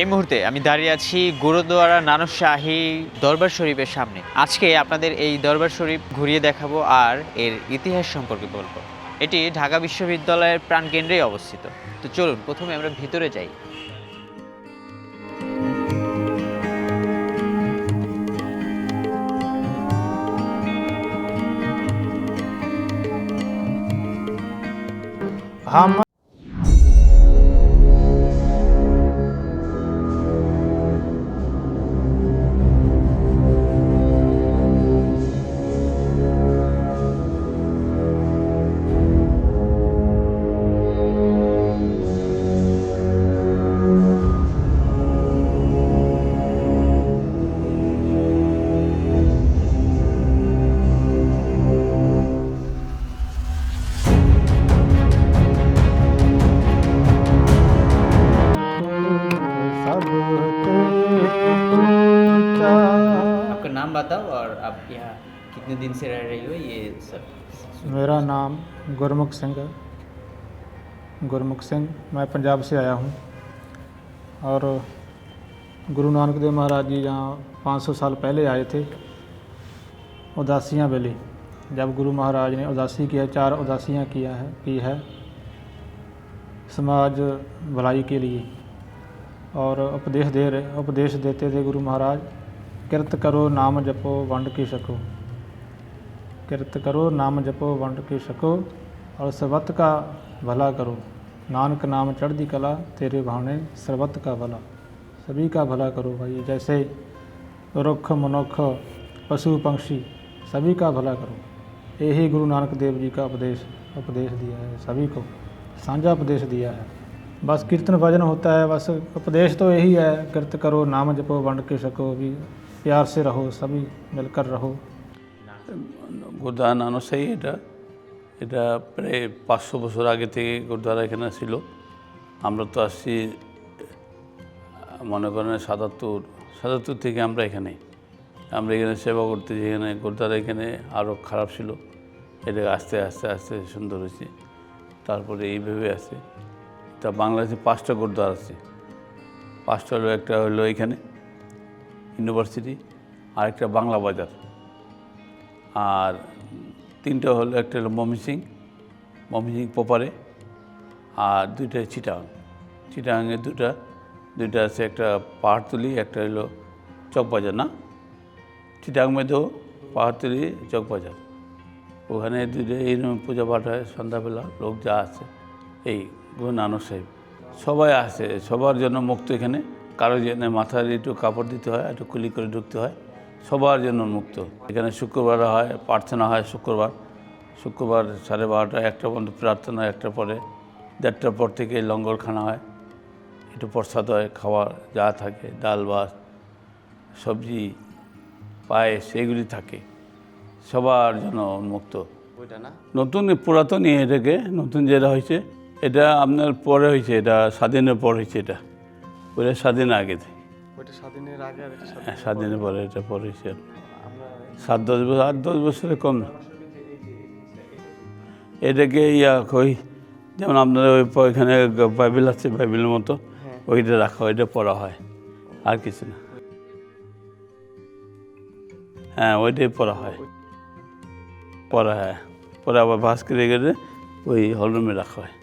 এই মুহূর্তে আমি দাঁড়িয়ে আছি গুরুদ্বারা নানক শাহী দরবার শরীফের সামনে। আজকে আপনাদের এই দরবার শরীফ ঘুরিয়ে দেখাবো আর এর ইতিহাস সম্পর্কে বলব। এটি ঢাকা বিশ্ববিদ্যালয়ের প্রাণকেন্দ্রেই অবস্থিত। তো চলুন, প্রথমে আমরা ভিতরে যাই। हम नाम बताओ और आप यहाँ कितने दिन से रह रही हो ये सब? मेरा नाम गुरमुख सिंह है। गुरमुख सिंह, मैं पंजाब से आया हूँ। और गुरु नानक देव महाराज जी यहाँ 500 साल पहले आए थे, उदासियाँ बेली। जब गुरु महाराज ने उदासी किया चार उदासियाँ किया है, की है समाज भलाई के लिए। और उपदेश दे रहे, उपदेश देते थे गुरु महाराज किरत करो नाम जपो वंड की सको किरत करो नाम जपो वंड के सको और सर्वत का भला करो नानक नाम चढ़दी कला तेरे भाने सर्वत का भला सभी का भला करो भाई जैसे रुख मनुख पशु पंक्षी सभी का भला करो यही गुरु नानक देव जी का उपदेश उपदेश दिया है सभी को साझा उपदेश दिया है बस कीर्तन भजन होता है बस उपदेश तो यही है किरत करो नाम जपो वंड के सको भी प्यार से रहो सभी मिलकर रहो গুরুদ্বারা নানসাই এটা এটা প্রায় পাঁচশো বছর আগে থেকে গুরুদ্বারা এখানে ছিল আমরা তো আসছি মনে করেন সাতাত্তর সাতাত্তর থেকে আমরা এখানে আমরা এখানে সেবা করতে এখানে গুরুদ্বারা এখানে আরও খারাপ ছিল এটা আস্তে আস্তে আস্তে সুন্দর হয়েছে তারপরে এইভাবে আছে তা বাংলাদেশে পাঁচটা গুরুদ্বার আছে পাঁচটা হলো একটা হলো এখানে ইউনিভার্সিটি আর একটা বাংলা বাজার। আর তিনটা হলো, একটা হলো মমিসিং মমিসিং পোপারে, আর দুইটা চিটাং। চিটাঙে দুটা, দুইটা আছে একটা পাহাড়তলি, একটা হলো চকবাজার, না? চিটাং মেয়েতেও পাহাড়তলি, চকবাজার। ওখানে দুইটা এই পূজা পাঠ হয়, সন্ধ্যাবেলা লোক যা আছে, এই গুরু নানক সাহেব। সবাই আসে, সবার জন্য মুক্ত এখানে। কারও জন্য মাথার একটু কাপড় দিতে হয় একটু কুলি করে ঢুকতে হয় সবার জন্য মুক্ত এখানে শুক্রবার হয় প্রার্থনা হয় শুক্রবার। শুক্রবার সাড়ে বারোটা একটা পর্যন্ত প্রার্থনা একটা পরে দেড়টার পর থেকে লঙ্গর খানা হয়। একটু প্রসাদ হয় খাওয়ার যা থাকে ডাল ভাত সবজি পায়েস এগুলি থাকে। সবার জন্য উন্মুক্ত। নতুন পুরাতন ইয়ে এটাকে নতুন যেটা হয়েছে এটা আপনার পরে হয়েছে এটা স্বাধীনের পর হয়েছে এটা। ওটা স্বাধীন আগে থেকে। স্বাধীনের আগে আর হ্যাঁ, স্বাধীনের পরে। এটা পরে সাত দশ বছর আট দশ বছরের কম না। এটাকে ইয়া কই যেমন আপনার ওই এখানে বাইবেল আছে বাইবেলের মতো ওইটা রাখা হয়, ওইটা পড়া হয় আর কিছু না। হ্যাঁ ওইটাই পড়া হয়। পড়া হয় পরে আবার ভাস করে গেলে ওই হলরুমে রাখা হয়।